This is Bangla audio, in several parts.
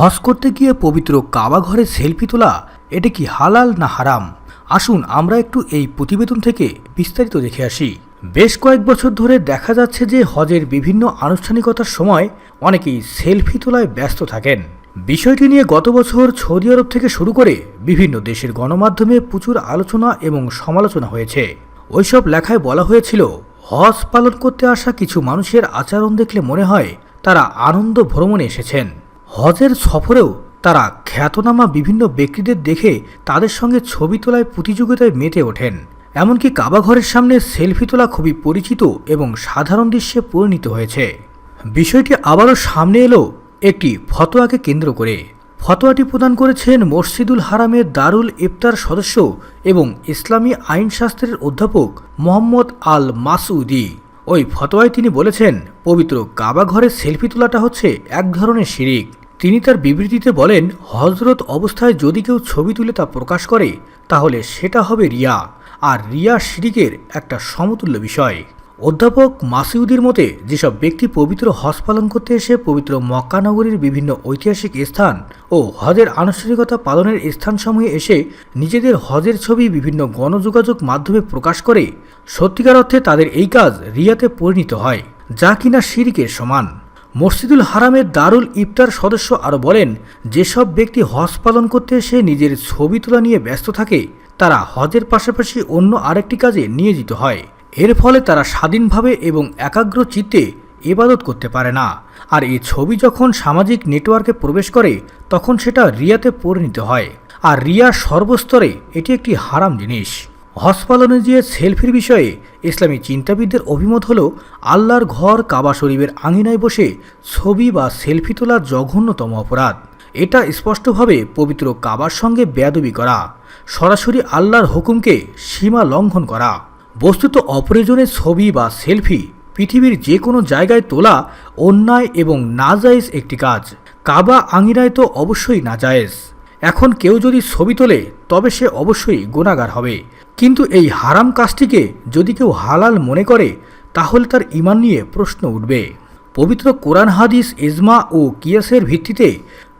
হজ করতে গিয়ে পবিত্র কাবা ঘরে সেলফি তোলা, এটা কি হালাল না হারাম? আসুন আমরা একটু এই প্রতিবেদন থেকে বিস্তারিত দেখে আসি। বেশ কয়েক বছর ধরে দেখা যাচ্ছে যে হজের বিভিন্ন আনুষ্ঠানিকতার সময় অনেকেই সেলফি তোলায় ব্যস্ত থাকেন। বিষয়টি নিয়ে গত বছর সৌদি আরব থেকে শুরু করে বিভিন্ন দেশের গণমাধ্যমে প্রচুর আলোচনা এবং সমালোচনা হয়েছে। ওইসব লেখায় বলা হয়েছিল, হজ পালন করতে আসা কিছু মানুষের আচরণ দেখলে মনে হয় তারা আনন্দ ভ্রমণে এসেছেন। হজের সফরেও তারা খ্যাতনামা বিভিন্ন ব্যক্তিদের দেখে তাদের সঙ্গে ছবি তোলায় প্রতিযোগিতায় মেতে ওঠেন। এমনকি কাবাঘরের সামনে সেলফি তোলা খুবই পরিচিত এবং সাধারণ দৃশ্যে পরিণত হয়েছে। বিষয়টি আবারও সামনে এলো একটি ফতোয়াকে কেন্দ্র করে। ফতোয়াটি প্রদান করেছেন মসজিদুল হারামের দারুল ইফতার সদস্য এবং ইসলামী আইনশাস্ত্রের অধ্যাপক মোহাম্মদ আল মাসউদি। ওই ফতোয়ায় তিনি বলেছেন, পবিত্র কাবা ঘরে সেলফি তোলাটা হচ্ছে এক ধরনের শিরিক। তিনি তার বিবৃতিতে বলেন হজরত অবস্থায় যদি কেউ ছবি তুলে তা প্রকাশ করে, তাহলে সেটা হবে রিয়া, আর রিয়া শিরিকের একটা সমতুল্য বিষয়। অধ্যাপক মাসিউদির মতে, যেসব ব্যক্তি পবিত্র হজ পালন করতে এসে পবিত্র মক্কানগরীর বিভিন্ন ঐতিহাসিক স্থান ও হজের আনুষ্ঠানিকতা পালনের স্থানসমূহে এসে নিজেদের হজের ছবি বিভিন্ন গণযোগাযোগ মাধ্যমে প্রকাশ করে, সত্যিকার অর্থে তাদের এই কাজ রিয়াতে পরিণত হয়, যা কিনা শিরিকের সমান। মসজিদুল হারামের দারুল ইফতার সদস্য আরও বলেন, যেসব ব্যক্তি হজ পালন করতে এসে নিজের ছবি তোলা নিয়ে ব্যস্ত থাকে, তারা হজের পাশাপাশি অন্য আরেকটি কাজে নিয়োজিত হয়। এর ফলে তারা স্বাধীনভাবে এবং একাগ্র চিত্তে ইবাদত করতে পারে না। আর এই ছবি যখন সামাজিক নেটওয়ার্কে প্রবেশ করে, তখন সেটা রিয়াতে পরিণত হয়। আর রিয়া সর্বস্তরে এটি একটি হারাম জিনিস। হজ পালনে গিয়ে সেলফির বিষয়ে ইসলামী চিন্তাবিদদের অভিমত হল, আল্লাহর ঘর কাবা শরীফের আঙিনায় বসে ছবি বা সেলফি তোলা জঘন্যতম অপরাধ। এটা স্পষ্টভাবে পবিত্র কাবার সঙ্গে বেয়াদবি করা, সরাসরি আল্লাহর হুকুমকে সীমা লঙ্ঘন করা। বস্তুত অপ্রয়োজনে ছবি বা সেলফি পৃথিবীর যে কোনো জায়গায় তোলা অন্যায় এবং নাজায়েজ একটি কাজ। কাবা আঙিনায় তো অবশ্যই নাজায়েজ। এখন কেউ যদি ছবি তোলে, তবে সে অবশ্যই গুণাগার হবে। কিন্তু এই হারাম কাজটিকে যদি কেউ হালাল মনে করে, তাহলে তার ইমান নিয়ে প্রশ্ন উঠবে। পবিত্র কোরআন হাদিস, ইজমা ও কিয়াসের ভিত্তিতে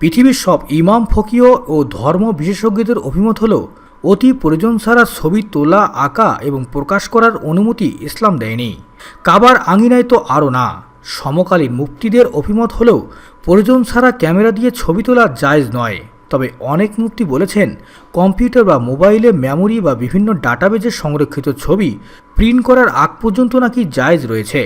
পৃথিবীর সব ইমাম ফকিও ও ধর্ম বিশেষজ্ঞদের অভিমত হল, অতি প্রয়োজন ছাড়া ছবি তোলা, আঁকা এবং প্রকাশ করার অনুমতি ইসলাম দেয়নি। কাবার আঙিনায় তো আরও না। সমকালীন মুক্তিদের অভিমত হলেও, প্রয়োজন ছাড়া ক্যামেরা দিয়ে ছবি তোলা জায়জ নয়। তবে অনেক মূর্তি বলেছেন, কম্পিউটার বা মোবাইলে মেমোরি বা বিভিন্ন ডাটাবেজে সংরক্ষিত ছবি প্রিন্ট করার আগ পর্যন্ত নাকি জায়জ রয়েছে।